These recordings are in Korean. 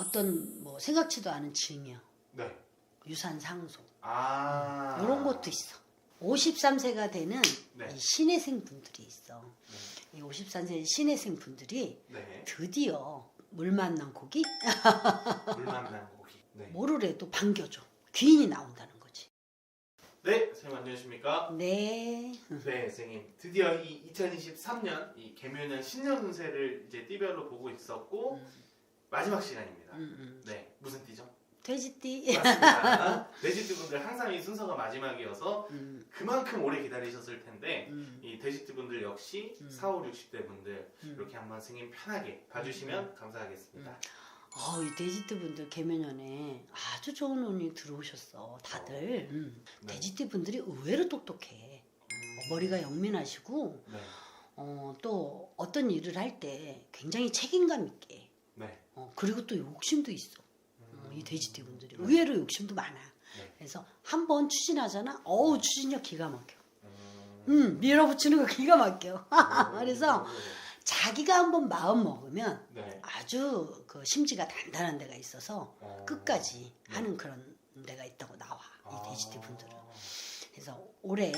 어떤 뭐 생각지도 않은 증여, 네. 유산 상속 아. 이런 것도 있어. 53세가 되는 네. 이 신혜생 분들이 있어. 이 53세 신혜생 분들이 네. 드디어 물 만난 고기 물 만난 고기. 네. 뭐르래도 반겨줘. 귀인이 나온다는 거지. 네, 선생님 안녕하십니까? 네. 네, 선생님. 드디어 이 2023년 이 개묘년 신년 운세를 이제 띠별로 보고 있었고 음, 마지막 시간입니다. 음, 음. 네, 무슨 띠죠? 돼지띠. 맞습니다. 돼지띠분들 항상 이 순서가 마지막이어서 음, 그만큼 오래 기다리셨을 텐데 음, 이 돼지띠분들 역시 음. 4, 5, 60대 분들 음. 이렇게 한번 선생님 편하게 봐주시면 감사하겠습니다. 어, 이 돼지띠 분들 개면연에 아주 좋은 운이 들어오셨어. 다들. 음. 네. 돼지띠 분들이 의외로 똑똑해. 어, 머리가 영민하시고 네, 어, 또 어떤 일을 할 때 굉장히 책임감 있게 네. 어, 그리고 또 욕심도 있어. 어, 음. 이 돼지띠 분들이 네. 의외로 욕심도 많아. 네. 그래서 한 번 추진하잖아. 어우 추진력 기가 막혀. 음. 음 밀어붙이는 거 기가 막혀. 어, 그래서 자기가 한번 마음 먹으면 네. 아주 그 심지가 단단한 데가 있어서 어. 끝까지 네. 하는 그런 데가 있다고 나와 아. 이 돼지띠 분들은. 그래서 올해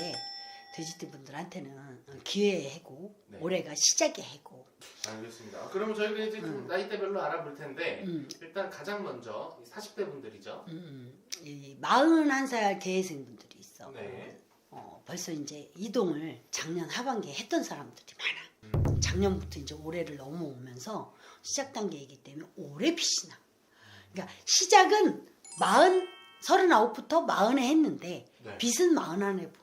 돼지띠 분들한테는 기회의 해고, 네. 올해가 시작의 해고. 알겠습니다. 그러면 저희가 이제 좀 음. 나이대별로 알아볼 텐데 음, 일단 가장 먼저 40대 분들이죠. 음, 이 41살 대회생 분들이 있어. 네. 어, 벌써 이제 이동을 작년 하반기에 했던 사람들이 많아. 음. 작년부터 이제 올해를 넘어오면서 시작 단계이기 때문에 올해 빛이 나. 그러니까 시작은 마흔 서른아홉부터 마흔에 했는데 네. 빛은 마흔 안에 거지. 어.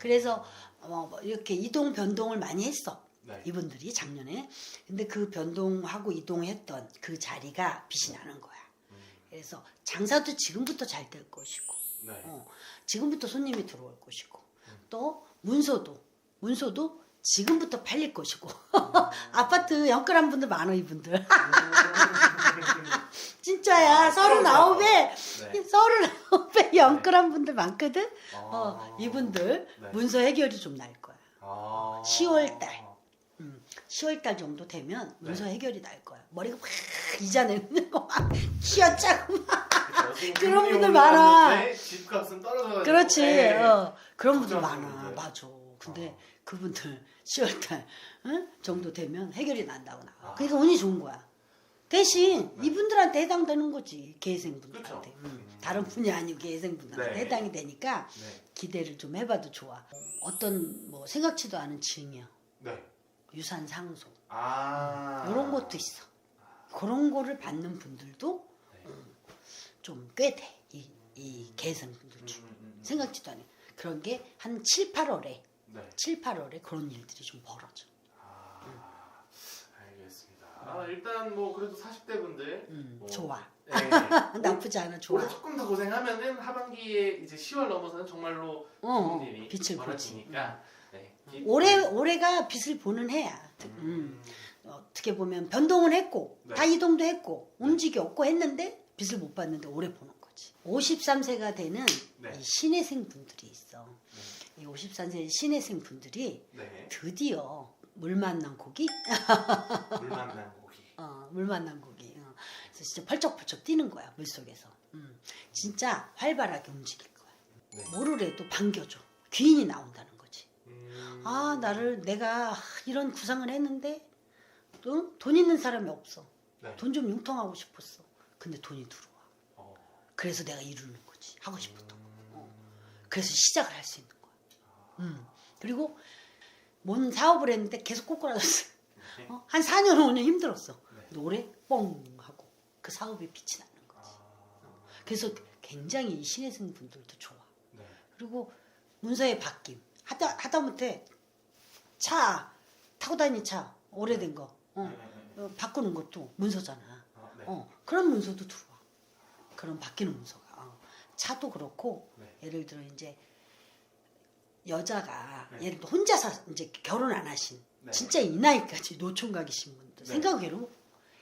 그래서 어, 뭐 이렇게 이동 변동을 많이 했어. 네. 이분들이 작년에. 근데 그 변동하고 이동했던 그 자리가 빛이 나는 거야. 음. 그래서 장사도 지금부터 잘 될 것이고, 네. 어, 지금부터 손님이 들어올 것이고, 음. 또 문서도 문서도 지금부터 팔릴 것이고, 음. 아파트 연끌한 분들 많아 이분들. 음. 진짜야 아, 서른아홉에 네. 서른아홉에 연끌한 분들 많거든. 어, 아. 이분들 네. 문서 해결이 좀 날 거야. 아. 10월 달. 음, 10월 달 정도 되면 문서 네. 해결이 날 거야. 머리가 확 이자 내는 거막 쥐어짜고 막. 그쵸. 지금 그런 금리 분들 많아. 집값은 떨어져가지고. 그렇지. 네. 어, 그런 분들 많아. 맞아. 근데 어. 그분들 10월 달 응? 정도 되면 해결이 난다고 나와. 아. 그러니까 운이 좋은 거야. 대신 네. 이분들한테 해당되는 거지. 계생분들한테. 음, 음. 다른 분이 아니고 계생분들한테 네. 해당이 되니까 네. 기대를 좀 해봐도 좋아. 어떤 뭐 생각지도 않은 증여, 네. 유산 상속 아. 이런 것도 있어. 그런 거를 받는 분들도 네. 좀꽤 돼. 이, 이 계생분들 음, 중. 음, 음. 생각지도 않은 그런 게 한 7, 8월에 네. 7, 8월에 그런 일들이 좀 벌어져. 아. 알겠습니다. 아, 일단 뭐 그래도 40대 분들 음, 뭐, 좋아. 네. 나쁘지 않아. 좋아. 올해 조금 더 고생하면은 하반기에 이제 10월 넘어서는 정말로 어, 좋은 일이 빛을 보지. 벌어지니까. 네. 이- 올해 올해가 빛을 보는 해야. 음. 어떻게 보면 변동은 했고 네. 다 이동도 했고 네. 움직였고 했는데 빛을 못 봤는데 올해 보는 거지. 53세가 되는 네. 이 신혜생 분들이 있어. 이 53세 신혜생 분들이 네. 드디어 물 만난 고기, 물 만난 고기. 어, 물 만난 고기. 어. 그래서 진짜 펄쩍펄쩍 뛰는 거야 물 속에서. 음. 진짜 활발하게 움직일 거야. 네. 모르래도 반겨줘. 귀인이 나온다는 거지. 음. 아 나를 내가 이런 구상을 했는데 또돈 있는 사람이 없어. 네. 돈좀 융통하고 싶었어. 근데 돈이 들어와. 어. 그래서 내가 이루는 거지. 하고 싶었던 거. 음. 그래서 시작을 할 수 있는 거야. 음. 그리고 뭔 사업을 했는데 계속 꼬꾸라졌어. 네. 어? 한 4년 5년 힘들었어. 네. 올해 뻥 하고 그 사업에 빛이 나는 거지. 아. 그래서 굉장히 이 신혜생 분들도 좋아. 네. 그리고 문서의 바뀜 하다 하다못해 차 타고 다니는 차 오래된 거 어, 네, 네, 네. 어, 바꾸는 것도 문서잖아. 아, 네. 어, 그런 문서도 들어와. 그런 바뀌는 문서가. 어. 차도 그렇고 네. 예를 들어 이제 여자가 네. 예를 들어 혼자 사 이제 결혼 안 하신 네. 진짜 이 나이까지 노총각이신 분들 네. 생각외로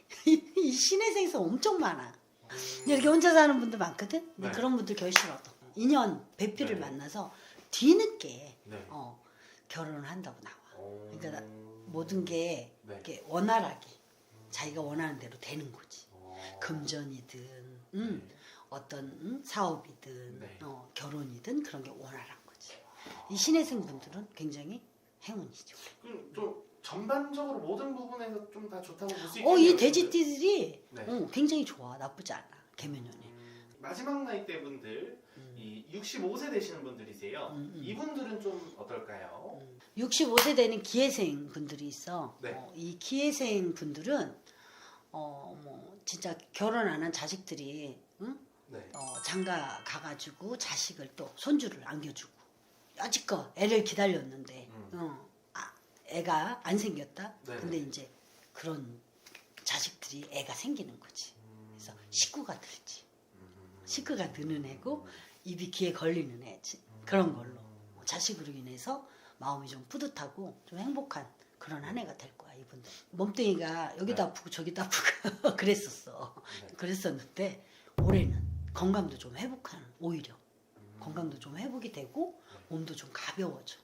신혜생에서 엄청 많아. 음. 이렇게 혼자 사는 분들 많거든. 근데 네. 그런 분들 결실 얻어. 인연 배필을 네. 만나서 뒤늦게 네. 어, 결혼을 한다고 나와. 오. 그러니까 모든 게 네. 이렇게 원활하게 자기가 원하는 대로 되는 거지. 오. 금전이든 음, 어떤 음, 사업이든 네. 어, 결혼이든 그런 게 원활한 거지. 이 신혜생 분들은 굉장히 행운이죠. 그럼 좀 전반적으로 모든 부분에서 좀 다 좋다고 볼 수 있겠네요. 어, 이 돼지띠들이 네. 어, 굉장히 좋아. 나쁘지 않아. 개면연이. 음, 마지막 나이대 분들 음. 이 65세 되시는 분들이세요. 음, 음. 이분들은 좀 어떨까요? 65세 되는 기회생 분들이 있어. 네. 어, 이 기회생 분들은 어, 뭐 진짜 결혼 안 한 자식들이 응? 네. 어, 장가 가가지고 자식을 또 손주를 안겨주고 여지껏 애를 기다렸는데 음. 어, 아, 애가 안 생겼다. 네. 근데 이제 그런 자식들이 애가 생기는 거지. 그래서 식구가 들지. 음. 식구가 느는 애고 입이 귀에 걸리는 애지. 그런 걸로 뭐 자식으로 인해서 마음이 좀 뿌듯하고 좀 행복한 그런 한 해가 될 거야 이분들. 몸뚱이가 여기도 네. 아프고 저기도 아프고 그랬었어. 네. 그랬었는데 올해는 건강도 좀 회복하는 오히려 음. 건강도 좀 회복이 되고 몸도 좀 가벼워져.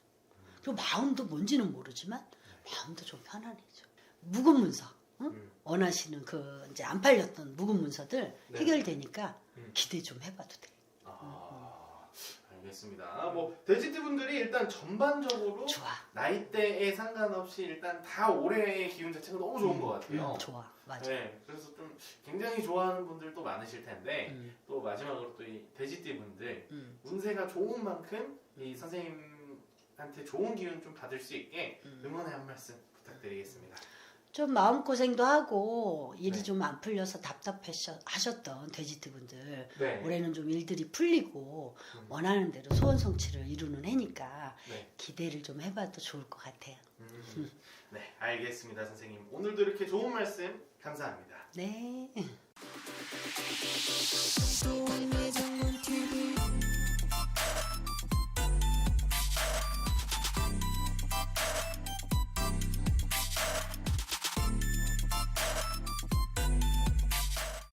그리고 마음도 뭔지는 모르지만 마음도 좀 편안해져. 묵은 문서, 응? 음. 원하시는 그 이제 안 팔렸던 묵은 문서들 네. 해결되니까 음. 기대 좀 해봐도 돼. 아, 알겠습니다. 뭐 돼지띠 분들이 일단 전반적으로 좋아. 나이대에 상관없이 일단 다 올해의 기운 자체가 너무 좋은 것 같아요. 음, 좋아, 맞아. 네, 그래서 좀 굉장히 좋아하는 분들도 많으실 텐데 음, 또 마지막으로 또이 돼지띠 분들 음, 운세가 좋은 만큼 이 선생님 한테 좋은 기운 좀 받을 수 있게 음. 응원의 한 말씀 부탁드리겠습니다. 좀 마음 고생도 하고 일이 네. 좀안 풀려서 답답하셨던 돼지띠 분들 네. 올해는 좀 일들이 풀리고 음. 원하는 대로 소원 성취를 이루는 해니까 네. 기대를 좀 해봐도 좋을 것 같아요. 음, 네, 알겠습니다, 선생님. 오늘도 이렇게 좋은 말씀 감사합니다. 네. 또